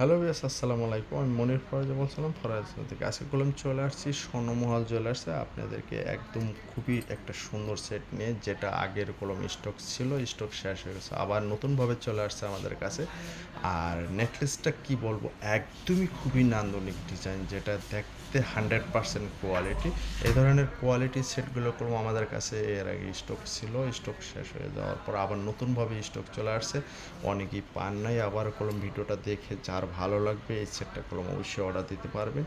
Hello বিয়াস আসসালামু আলাইকুম। আমি মনির ফরাজ বলছিলাম, ফরাজ থেকে আজকে কলম চলে আসছি, স্বর্ণমহল জুয়েলার্সে আপনাদেরকে একদম খুবই একটা সুন্দর সেট নিয়ে, যেটা আগের কলম স্টক ছিল স্টক শেষ হয়ে গেছে, আবার নতুনভাবে চলে আসছে আমাদের কাছে। আর নেকলেসটা কি বলব, একদমই খুবই নান্দনিক ডিজাইন যেটা দেখতে হান্ড্রেড পার্সেন্ট কোয়ালিটি এই ধরনের কোয়ালিটি সেটগুলো কলম আমাদের কাছে এর আগে স্টক ছিল স্টক শেষ হয়ে যাওয়ার পর আবার নতুনভাবে স্টক চলে আসছে। অনেকেই পান নাই, আবার কলম ভিডিওটা দেখে যার ভালো লাগবে এই সেটটা কলম অবশ্যই অর্ডার দিতে পারবেন।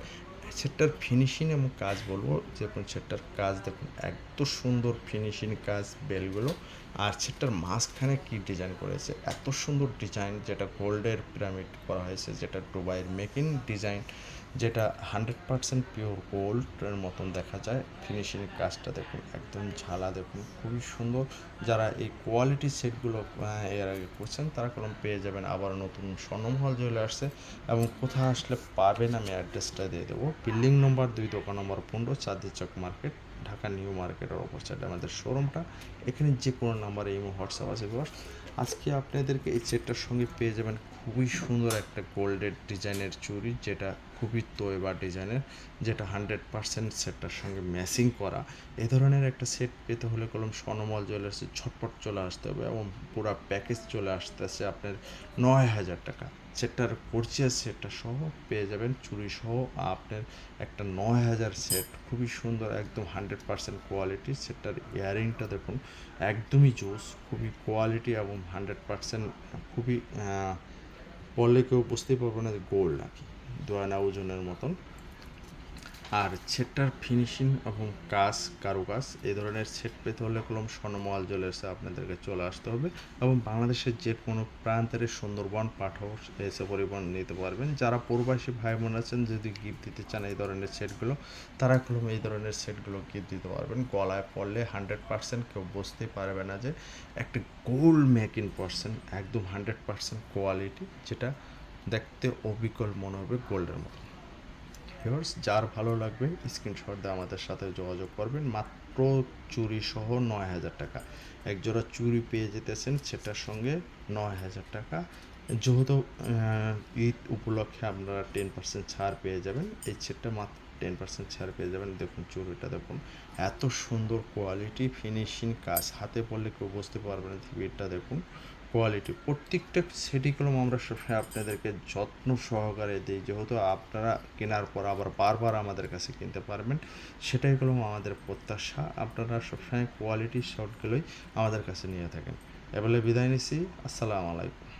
সেটটার ফিনিশিং এবং কাজ বলব। যে কোন সেটটার কাজ দেখুন এত সুন্দর ফিনিশিং কাজ বেলগুলো। আর সেটটার মাঝখানে কি ডিজাইন করেছে? এত সুন্দর ডিজাইন যেটা গোল্ডের পিরামিড করা হয়েছে যেটা দুবাইয়ের মেকিং ডিজাইন যেটা হান্ড্রেড পার্সেন্ট পিওর গোল্ডের মতন দেখা যায়। ফিনিশিং কাজটা দেখুন একদম ঝালা দেখুন খুবই সুন্দর। যারা এই কোয়ালিটি সেটগুলো আহ, এর আগে করছেন তারা কলম পেয়ে যাবেন। আবার নতুন স্বর্ণমহল জুয়েলার্সে এবং কোথায় আসলে পাবেন আমি অ্যাড্রেসটা দিয়ে দেবো। বিল্ডিং নম্বর দুই দোকান নম্বর পনেরো চাঁদি চক মার্কেট ঢাকা নিউ মার্কেটের অপর সাইডে আমাদের শোরুমটা। এখানে যে কোনো নাম্বারে ইমো, হোয়াটসঅ্যাপ আছে বিকজ আজকে আপনাদেরকে এই সেটটার সঙ্গে পেয়ে যাবেন খুবই সুন্দর একটা গোল্ডের ডিজাইনের চুড়ি, যেটা খুবই তোয়েবা ডিজাইনের, যেটা হান্ড্রেড পার্সেন্ট সেটটার সঙ্গে ম্যাচিং করা। এ ধরনের একটা সেট পেতে হলে কলম স্বর্ণমল জুয়েলার্সে ছটপট চলে আসতে হবে এবং পুরো প্যাকেজ চলে আসতেছে আপনার নয় হাজার টাকা। সেটটার পরচিয়ার সেটটা সহ পেয়ে যাবেন, চুড়ি সহ আপনার একটা নয় হাজার সেট। খুবই সুন্দর, একদম হান্ড্রেড পার্সেন্ট কোয়ালিটি সেটার ইয়ারিংটা দেখুন, একদমই জোস, খুবই কোয়ালিটি এবং হান্ড্রেড পার্সেন্ট খুবই বললে কেউ বুঝতেই পারবে না যে গোল্ড নাকি দোয়ানা ওজনের মতন। আর সেটটার ফিনিশিং এবং কাজ, কারুকাজ, এই ধরনের সেট পেতে হলে কলম স্বর্ণমহল জুয়েলার্সে আপনাদেরকে চলে আসতে হবে এবং বাংলাদেশের যে কোনো প্রান্তের সুন্দরবন পাঠাও এসে পরিবহন নিতে পারবেন। যারা প্রবাসী ভাই বোন আছেন, যদি গিফট দিতে চান এই ধরনের সেটগুলো তারা কলম এই ধরনের সেটগুলো গিফট দিতে পারবেন। গলায় পড়লে হান্ড্রেড পার্সেন্ট কেউ বুঝতেই পারবে না যে একটা গোল্ড মেকিং পার্সেন্ট একদম হান্ড্রেড পার্সেন্ট কোয়ালিটি যেটা দেখতে অবিকল মনে হবে গোল্ডের মতো। ভিউয়ার্স যার ভালো লাগবে স্ক্রিনশট দিয়ে আমাদের সাথে যোগাযোগ করবেন। মাত্র চুরি সহ নয় হাজার টাকা। এক জোড়া চুরি পেয়ে যেতেছেন, সেটার সঙ্গে নয় হাজার টাকা। যেহেতু ঈদ উপলক্ষে আপনারা টেন পার্সেন্ট ছাড় পেয়ে যাবেন, এই সেটটা মাত্র টেন পার্সেন্ট ছাড় পেয়ে যাবেন। দেখুন চুরিটা, দেখুন। এত সুন্দর কোয়ালিটি ফিনিশিং কাজ। হাতে পড়লে কেউ বুঝতে পারবে না ভিড়টা দেখুন। কোয়ালিটি প্রত্যেকটা সেটি কলম আমরা সবসময় আপনাদেরকে যত্ন সহকারে দিই। যেহেতু আপনারা কেনার পর আবার বারবার আমাদের কাছে কিনতে পারবেন, সেটাই কলম আমাদের প্রত্যাশা। আপনারা সবসময় কোয়ালিটি শর্টগুলোই আমাদের কাছে নিয়ে থাকেন। এবারে বিদায় নিচ্ছি। আসসালামু আলাইকুম।